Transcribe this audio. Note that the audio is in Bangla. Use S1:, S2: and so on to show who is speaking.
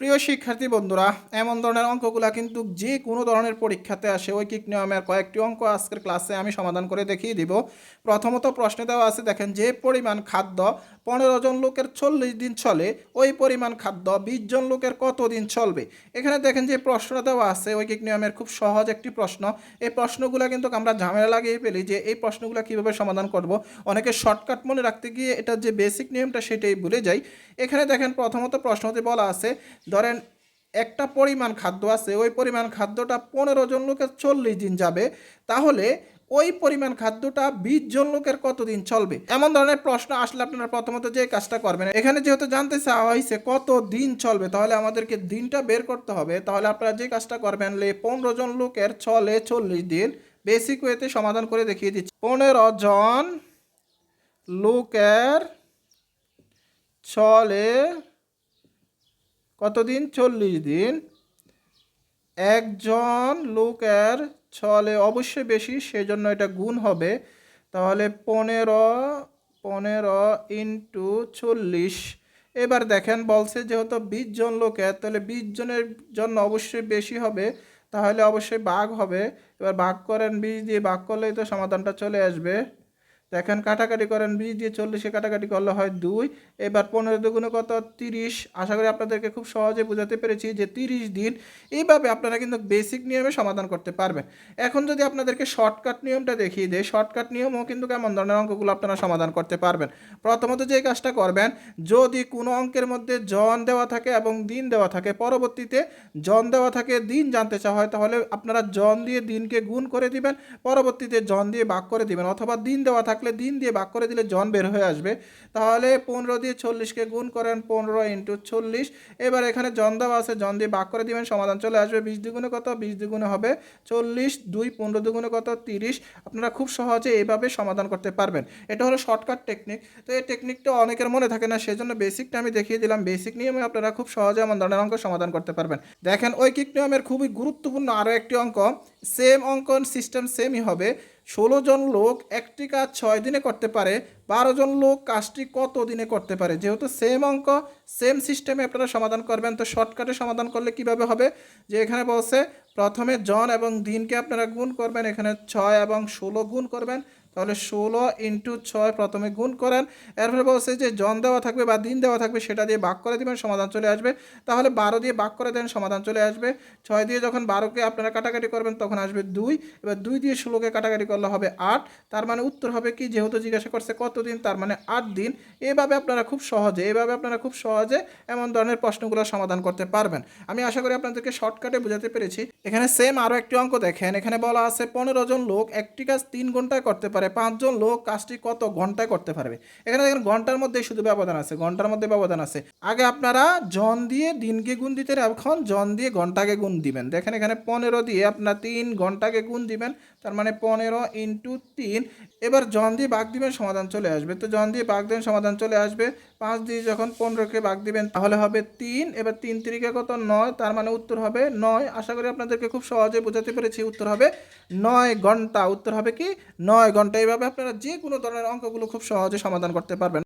S1: প্রিয় শিক্ষার্থী বন্ধুরা, এমন ধরনের অঙ্কগুলো কিন্তু যে কোনো ধরনের পরীক্ষাতে আসে, ঐকিক নিয়মের কয়েকটি অঙ্ক আজকের ক্লাসে আমি সমাধান করে দেখিয়ে দিব। প্রথমত প্রশ্নে দেওয়া আছে, দেখেন যে পরিমাণ খাদ্য পনেরো জন লোকের চল্লিশ দিন চলে, ওই পরিমাণ খাদ্য বিশ জন লোকের কত দিন চলবে? এখানে দেখেন যে প্রশ্নটা দেওয়া আছে, ঐকিক নিয়মের খুব সহজ একটি প্রশ্ন। এই প্রশ্নগুলো কিন্তু আমরা ঝামেলা লাগিয়ে ফেলি যে এই প্রশ্নগুলো কীভাবে সমাধান করব। অনেকে শর্টকাট মনে রাখতে গিয়ে এটার যে বেসিক নিয়মটা সেটাই ভুলে যাই। এখানে দেখেন প্রথমত প্রশ্নতে বলা আছে ধরেন, একটা পরিমাণ খাদ্য আছে, ওই পরিমাণ খাদ্যটা পনেরো জন লোকের চল্লিশ দিন যাবে, তাহলে ওই পরিমাণ খাদ্যটা বিশ জন লোকের কতদিন চলবে? এমন ধরনের প্রশ্ন আসলে আপনারা প্রথমত যে কাজটা করবেন, এখানে যেহেতু জানতে চাওয়া হয়েছে কত দিন চলবে, তাহলে আমাদেরকে দিনটা বের করতে হবে, তাহলে আপনারা যে কাজটা করবেন, লে পনেরো জন লোকের চলে চল্লিশ দিন, বেসিক ওয়েতে সমাধান করে দেখিয়ে দিচ্ছি। পনেরো জন লোকের চলে কতদিন? চল্লিশ দিন। একজন লোকের ছলে অবশ্যই বেশি, সেজন্য এটা গুণ হবে। তাহলে পনেরো পনেরো ইন্টু চল্লিশ। এবার দেখেন, বলছে যেহেতু বিশ জন লোকের, তাহলে বিশ জনের জন্য অবশ্যই বেশি হবে। তাহলে অবশ্যই বাঘ হবে। এবার ভাগ করেন বিশ দিয়ে ভাগ করলেই তো সমাধানটা চলে আসবে। দেখেন কাটাকাটি করেন, বিশ দিয়ে চল্লিশে কাটাকাটি করলে হয় দুই। এবার পনেরো দুগুণে কত? তিরিশ। আশা করি আপনাদেরকে খুব সহজে বোঝাতে পেরেছি যে তিরিশ দিন এইভাবে আপনারা কিন্তু বেসিক নিয়মে সমাধান করতে পারবেন। এখন যদি আপনাদেরকে শর্টকাট নিয়মটা দেখিয়ে দেয় শর্টকাট নিয়মও কিন্তু কেমন ধরনের অঙ্কগুলো আপনারা সমাধান করতে পারবেন। প্রথমত যে কাজটা করবেন, যদি কোনো অঙ্কের মধ্যে জন দেওয়া থাকে এবং দিন দেওয়া থাকে, পরবর্তীতে জন দেওয়া থাকে, দিন জানতে চাওয়া হয়, তাহলে আপনারা জন দিয়ে দিনকে গুণ করে দিবেন, পরবর্তীতে জন দিয়ে ভাগ করে দিবেন, অথবা দিন দেওয়া থাকলে দিন দিয়ে ভাগ করে দিলে জন বের হয়ে আসবে। তাহলে পনেরো দিয়ে চল্লিশকে গুণ করেন পনেরো ইন্টু চল্লিশ। এবার এখানে জন দেওয়া আছে, জন দিয়ে ভাগ করে দিবেন, সমাধান চলে আসবে। বিশ দ্বিগুণে কত? বিশ দ্বিগুণে হবে চল্লিশ, দুই পনেরো দ্বিগুণে কত? তিরিশ। আপনারা খুব সহজে এইভাবে সমাধান করতে পারবেন। এটা হলো শর্টকাট টেকনিক তো এই টেকনিকটা অনেকের মনে থাকে না, সেজন্য বেসিকটা আমি দেখিয়ে দিলাম। বেসিক নিয়মে আপনারা খুব সহজে এমন ধরনের অঙ্ক সমাধান করতে পারবেন। দেখেন, ঐকিক নিয়মের খুবই গুরুত্বপূর্ণ আরও একটি অঙ্ক। সেম অঙ্কন সিস্টেম সেমই হবে। ষোলো জন লোক একটি কাজ ছয় দিনে করতে পারে, বারো জন লোক কাজটি কত দিনে করতে পারে? যেহেতু সেম অঙ্ক সেম সিস্টেমে আপনারা সমাধান করবেন, তো শর্টকাটে সমাধান করলে কীভাবে হবে? যে এখানে বলছে, প্রথমে জন এবং দিনকে আপনারা গুণ করবেন, এখানে ছয় এবং ষোলো গুণ করবেন। তাহলে ষোলো ইন্টু ছয় প্রথমে গুণ করেন। এরপরে বলছে যে জন দেওয়া থাকবে বা দিন দেওয়া থাকবে সেটা দিয়ে ভাগ করে দেবেন, সমাধান চলে আসবে। তাহলে বারো দিয়ে ভাগ করে দেন, সমাধান চলে আসবে। ছয় দিয়ে যখন বারোকে আপনারা কাটাকাটি করবেন, তখন আসবে দুই। এবার দুই দিয়ে ষোলোকে কাটাকাটি করলে হবে আট। তার মানে উত্তর হবে কি? যেহেতু জিজ্ঞাসা করছে কত দিন, তার মানে আট দিন। এভাবে আপনারা খুব সহজে, এভাবে আপনারা খুব সহজে এমন ধরনের প্রশ্নগুলো সমাধান করতে পারবেন। আমি আশা করি আপনাদেরকে শর্টকাটে বোঝাতে পেরেছি। এখানে সেম আরও একটি অঙ্ক দেখেন। এখানে বলা আছে পনেরো জন লোক একটি কাজ তিন ঘন্টায় করতে পারে। পাঁচজন লোক কাজটি কত ঘন্টায় করতে পারবে? এখানে দেখেন ঘণ্টার মধ্যে শুধু ব্যবধান আছে, ঘণ্টার মধ্যে ব্যবধান আছে। আগে আপনারা জন দিয়ে দিনকে গুণ দিতে এখন জন দিয়ে ঘন্টাকে গুণ দিবেন। দেখেন এখানে পনেরো দিয়ে আপনার তিন ঘন্টাকে গুণ দিবেন। তার মানে পনেরো ইন্টু তিন। এবার জন দিয়ে বাঘ দিবেন, সমাধান চলে আসবে। তো জন দিয়ে বাঘ দেবেন সমাধান চলে আসবে। পাঁচ দিয়ে যখন পনেরোকে বাঘ দিবেন, তাহলে হবে তিন। এবার তিন তিরিকে কত? নয়। তার মানে উত্তর হবে নয়। আশা করি আপনাদেরকে খুব সহজে বোঝাতে পেরেছি উত্তর হবে নয় ঘণ্টা। উত্তর হবে কি? নয় ঘণ্টা। এইভাবে আপনারা যে কোনো ধরনের অঙ্কগুলো খুব সহজে সমাধান করতে পারবেন।